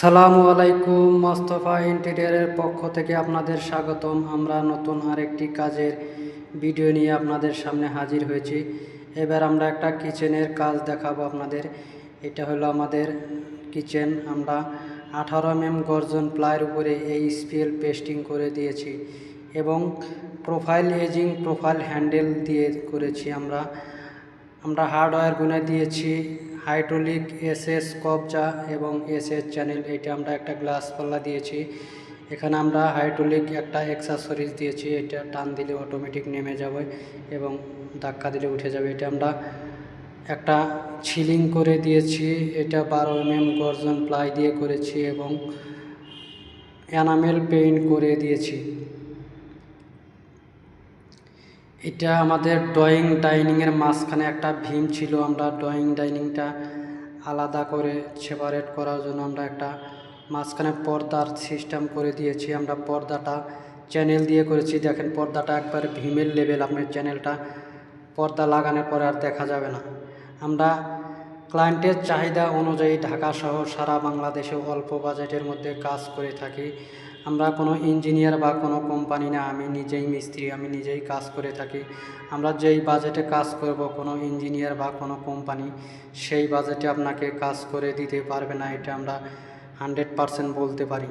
সালামু আলাইকুম, মোস্তফা ইন্টেরিয়ারের পক্ষ থেকে আপনাদের স্বাগতম। আমরা নতুন আরেকটি কাজের ভিডিও নিয়ে আপনাদের সামনে হাজির হয়েছি। এবার আমরা একটা কিচেনের কাজ দেখাবো আপনাদের। এটা হলো আমাদের কিচেন। আমরা আঠারো এম গর্জন প্লাইয়ের উপরে এই স্পিএল পেস্টিং করে দিয়েছি এবং প্রোফাইল এজিং, প্রোফাইল হ্যান্ডেল দিয়ে করেছি আমরা। আমরা হার্ডওয়্যার গুনে দিয়েছি, হাইড্রোলিক, এসএস, কবজা এবং এসএস চ্যানেল এটা আমরা একটা গ্লাস পাল্লা দিয়েছি। এখানে আমরা হাইড্রোলিক একটা অ্যাক্সেসরিজ দিয়েছি, এটা টান দিলে অটোমেটিক নেমে যাবে এবং ধাক্কা দিলে উঠে যাবে। এটা আমরা একটা ছিলিং করে দিয়েছি, এটা বারো এম গর্জন প্লাই দিয়ে করেছি এবং এনামেল পেইন্ট করে দিয়েছি। এটা আমাদের ড্রয়িং ডাইনিংয়ের মাঝখানে একটা ভীম ছিল, আমরা ড্রয়িং ডাইনিংটা আলাদা করে সেপারেট করার জন্য আমরা একটা মাঝখানে পর্দার সিস্টেম করে দিয়েছি। আমরা পর্দাটা চ্যানেল দিয়ে করেছি। দেখেন পর্দাটা একবার ভীমের লেভেল আপনার চ্যানেলটা পর্দা লাগানোর পরে আর দেখা যাবে না। আমরা ক্লায়েন্টের চাহিদা অনুযায়ী ঢাকাসহ সারা বাংলাদেশে অল্প বাজেটের মধ্যে কাজ করে থাকি। আমরা কোনো ইঞ্জিনিয়ার বা কোনো কোম্পানি না, আমি নিজেই মিস্ত্রি, আমি নিজেই কাজ করে থাকি। আমরা যেই বাজেটে কাজ করব, কোনো ইঞ্জিনিয়ার বা কোনো কোম্পানি সেই বাজেটে আপনাকে কাজ করে দিতে পারবে না, এটা আমরা হান্ড্রেড পারসেন্ট বলতে পারি।